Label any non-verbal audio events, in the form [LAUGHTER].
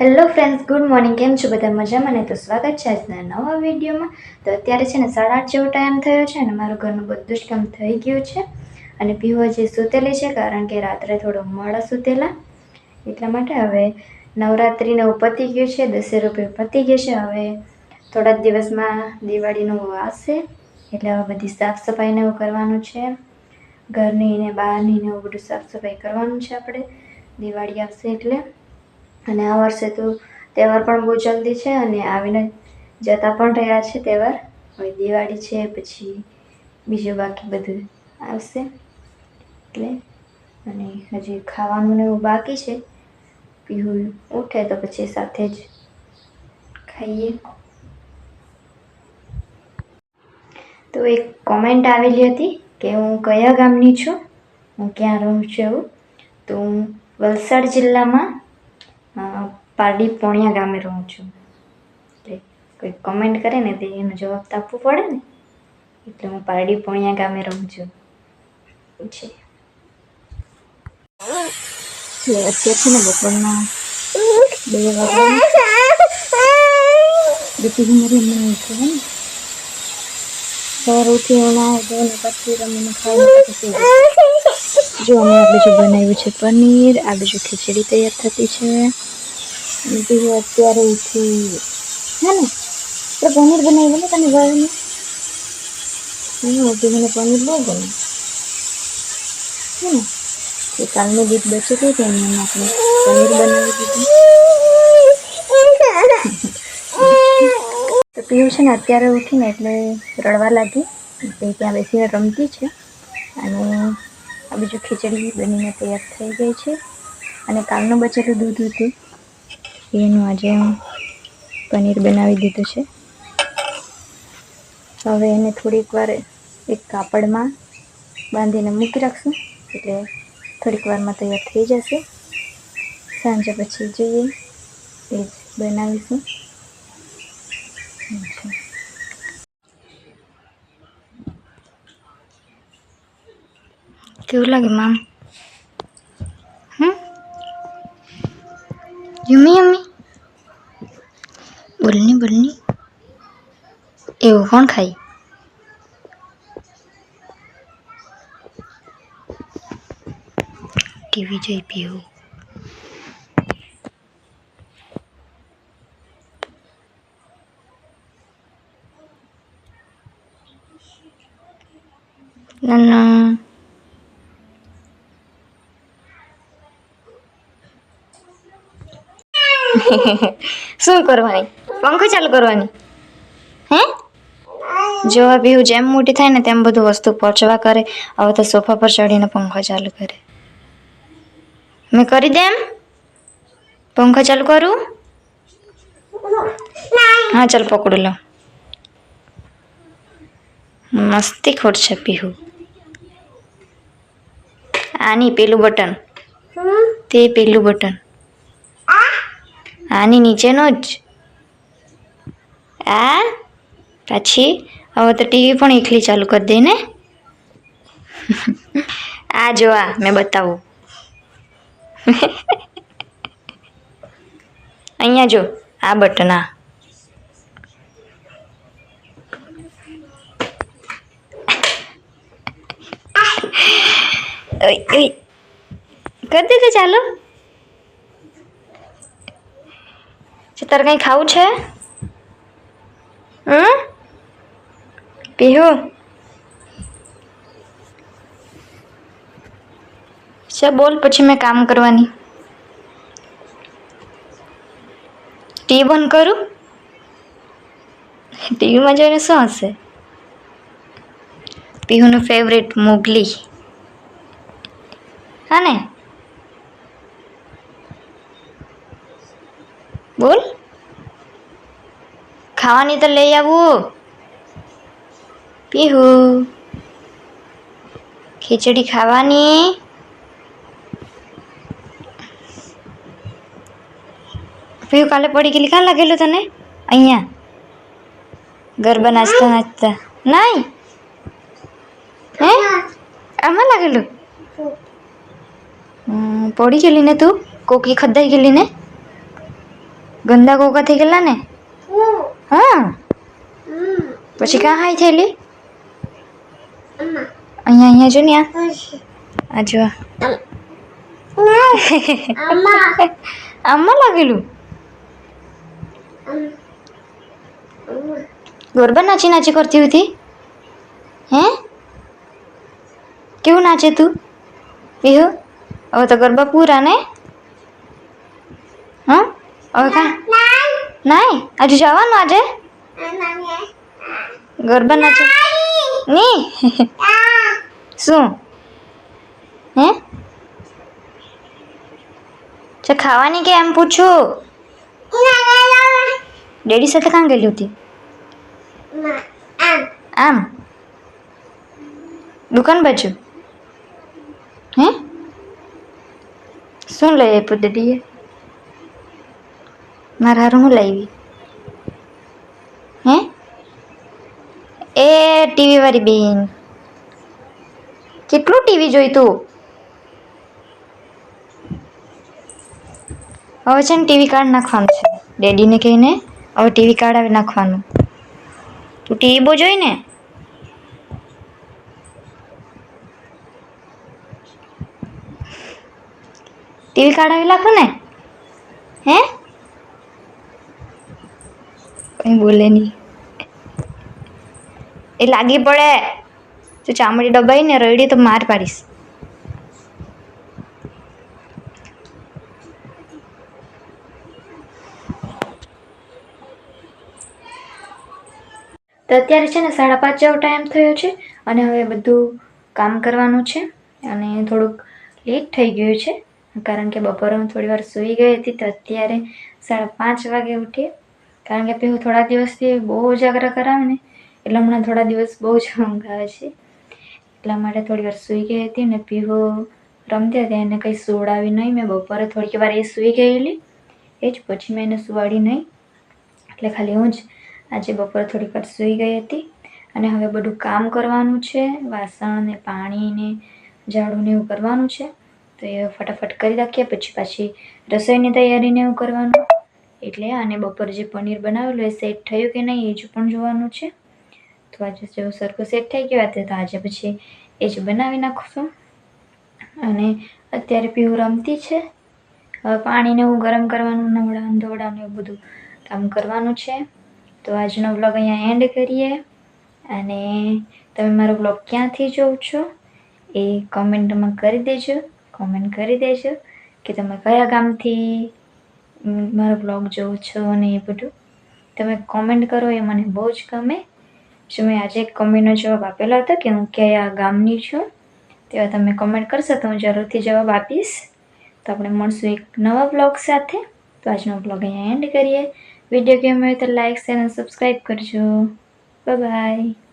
Hello friends, good morning. કેમ છો બધા? મજામાં ને? તો સ્વાગત છે આજના નવા વિડીયોમાં. તો અત્યારે છે ને સાડા આઠ જેવો ટાઈમ થયો છે અને મારું ઘરનું બધું જ કામ થઈ ગયું છે. અને પીવો જે સૂતેલી છે, કારણ કે રાત્રે થોડો મોડા સૂતેલા. એટલા માટે હવે નવરાત્રિને પતી ગયું છે દસેરો પણ પતી ગયો છે. હવે થોડાક દિવસમાં દિવાળીનું આવશે. એટલે હવે બધી સાફ સફાઈને એવું કરવાનું છે. ઘરની ને બહારની ને એવું બધું સાફ સફાઈ કરવાનું છે આપણે. દિવાળી આવશે એટલે. અને આ વર્ષે તો તહેવાર પણ બહુ જલ્દી છે અને આવીને જતા પણ રહ્યા છે તહેવાર. હવે દિવાળી છે, પછી બીજું બાકી બધું આવશે. એટલે અને હજી ખાવાનું ને એવું બાકી છે. પીહું ઉઠે તો પછી સાથે જ ખાઈએ. તો એક કોમેન્ટ આવેલી હતી કે હું કયા ગામની છું? હું ક્યાં રહું છું? એવું તો હું વલસાડ જિલ્લામાં પારડી પોણિયા ગામે રહું છું. એટલે કોઈ કમેન્ટ કરે ને તે એનો જવાબ તો આપવો પડે ને. એટલે હું પારડી પોણિયા ગામે રહું છું. છે અત્યારે છે ને બપોરના બે વાગ્યા. દીદી મારી મને ઉઠે ને. સવાર ઉઠી એના ધોને પછી રમીને જાય. જો અમે આ બીજું બનાવ્યું છે પનીર, આ બીજું ખીચડી તૈયાર થતી છે. બીજું અત્યારે ઉઠી હે ને? તો પનીર બનાવ્યું ને તને ભાવે ને હા તો મને પનીર બહુ ગમે. હા ને એ કાલનું ગીત બચ્યું હતું તેને એમ આપણે પનીર બનાવી દીધું. તો પીવું છે ને અત્યારે ઉઠીને એટલે રડવા લાગી. તે ત્યાં બેસીને રમતી છે. અને આ બીજું ખીચડી બનીને તૈયાર થઈ ગઈ છે. અને કાલનું બચેલું દૂધ હતું. એનું આજે પનીર બનાવી દીધું છે. હવે એને થોડીક વાર એક કાપડમાં બાંધીને મૂકી રાખશું. એટલે થોડીક વારમાં તૈયાર થઈ જશે. સાંજે પછી જોઈએ. એ જ બનાવીશું. કેવું લાગે, મામ? હમ? યુમી, યમી? બોલની બોલની એવું કોણ ખાય ટીવી જોઈ પીવું ના ના શું કરવાની પંખો ચાલુ કરવાની? હે? જો પીવું જેમ મોટી થાય ને તેમ બધું વસ્તુ પહોંચવા કરે. હવે તો સોફા પર ચડીને પંખો ચાલુ કરે. મેં કરી દેમ પંખો ચાલુ કરું? હા, ચાલ પકડું, લો. મસ્તી ખોટ છે, પીહુ. આની પેલું બટન. તે પેલું બટન. આની નીચેનો જ. આ, પછી હવે તો ટીવી પણ એકલી ચાલુ કરી દઈને [LAUGHS] આ જો આ, મેં બતાવું. [LAUGHS] અહીંયા જો, આ બટન આ. [LAUGHS] કરી દીધું ચાલો. તારે કંઈ ખાવું છે? હમ પીહુ છે બોલ, પછી મેં કામ કરવાની. ટીવી બંધ કરું? ટીવીમાં જોઈને શું હશે? પીહુનું ફેવરેટ મોગલી. હા ને? બોલ. ખાવાની તો લઈ આવું. પીહુ. ખીચડી ખાવાની. પીહુ, કાલે પડી ગયેલી. કાં લાગેલું તને? અહીંયા. ગરબા નાચતા નાચતા નહીં. હે? આમાં લાગેલું? પડી ગયેલી ને તું? કોકી ખદાઈ ગયેલી ને? ગંદા કોકા થઈ ગયેલા ને? હા. પછી કાં હાય થયેલી અહીંયા અહીંયા જો ને આ. જો આમાં લાગેલું? ગરબા નાચી નાચી કરતી હતી? હે? કેવું નાચે તું? વિહુ હવે તો ગરબા પૂરા ને? હા? હવે કા? નાય આજે જવાનું આજે? ગરબા છે ની? શું? હે? છે ખાવાની કે એમ પૂછું? ડેડી સાથે કાં ગયેલી હતી? આમ. દુકાન બાજુ? હે? શું લઈ આપ્યું ડેડીએ? મારા હારું હું લાવી? હે? એ ટીવી વાળી બેન. કેટલું ટીવી જોઈતું હવે છે ને ટીવી કાર્ડ નાખવાનું છે. ડેડીને કહીને હવે ટીવી કાર્ડ આવી નાખવાનું. તું ટીવી બહુ જોઈ ને? ટીવી કાર્ડ આવી નાખો ને? હે? કઈ બોલે નહીં. એ લાગી પડે. જો ચામડી દબાઈ ને રડી તો માર પાડીશ. તો અત્યારે છે ને સાડા પાંચ જેવો ટાઈમ થયો છે અને હવે બધું કામ કરવાનું છે અને થોડુંક લેટ થઈ ગયું છે. કારણ કે બપોરે હું થોડી વાર સૂઈ ગઈ હતી તો અત્યારે સાડા પાંચ વાગે ઉઠી કારણ કે પેલું થોડા દિવસથી બહુ ઉજાગરા કરાવે ને, એટલે હમણાં થોડા દિવસ બહુ જ ઊંઘ આવે છે. એટલા માટે થોડી વાર સૂઈ ગઈ હતી ને પીવો રમતી હતી એને કંઈ સુવડાવી નહીં. મેં બપોરે થોડીક વાર એ સૂઈ ગયેલી. એ જ પછી મેં એને સુવાડી નહીં. એટલે ખાલી હું જ આજે બપોરે થોડીક વાર સૂઈ ગઈ હતી. અને હવે બધું કામ કરવાનું છે. વાસણ ને પાણી ને ઝાડુ ને એવું કરવાનું છે. તો એ ફટાફટ કરી રાખીએ પછી પાછી રસોઈની તૈયારીને એવું કરવાનું. એટલે અને બપોરે જે પનીર બનાવેલું એ સેટ થયું કે નહીં એ જ પણ જોવાનું છે. તો આજે જો સરખું સેટ થઈ ગયું હતું તો આજે પછી એ જ બનાવી નાખશું. અને અત્યારે પીવું રમતી છે. હવે પાણીને એવું ગરમ કરવાનું નવડા ધોવડાનું એવું બધું કામ કરવાનું છે. તો આજનો વ્લોગ અહીંયા એન્ડ કરીએ. અને તમે મારો વ્લોગ ક્યાંથી જોઉં છો એ કોમેન્ટમાં કરી દેજો. કોમેન્ટ કરી દેજો કે તમે કયા ગામથી મારો બ્લોગ જોવો છો અને એ બધું, તમે કોમેન્ટ કરો એ મને બહુ જ ગમે. જો મેં આજે એક કોમેન્ટનો જવાબ આપેલો હતો કે હું કયા ગામની છું, તેવા તમે કોમેન્ટ કરશો તો હું જરૂરથી જવાબ આપીશ. તો આપણે મળશું એક નવા બ્લોગ સાથે. તો આજનો બ્લોગ અહીંયા એન્ડ કરીએ. વીડિયો ગેમ હોય તો લાઇક શેર અને સબસ્ક્રાઈબ કરજો. બાય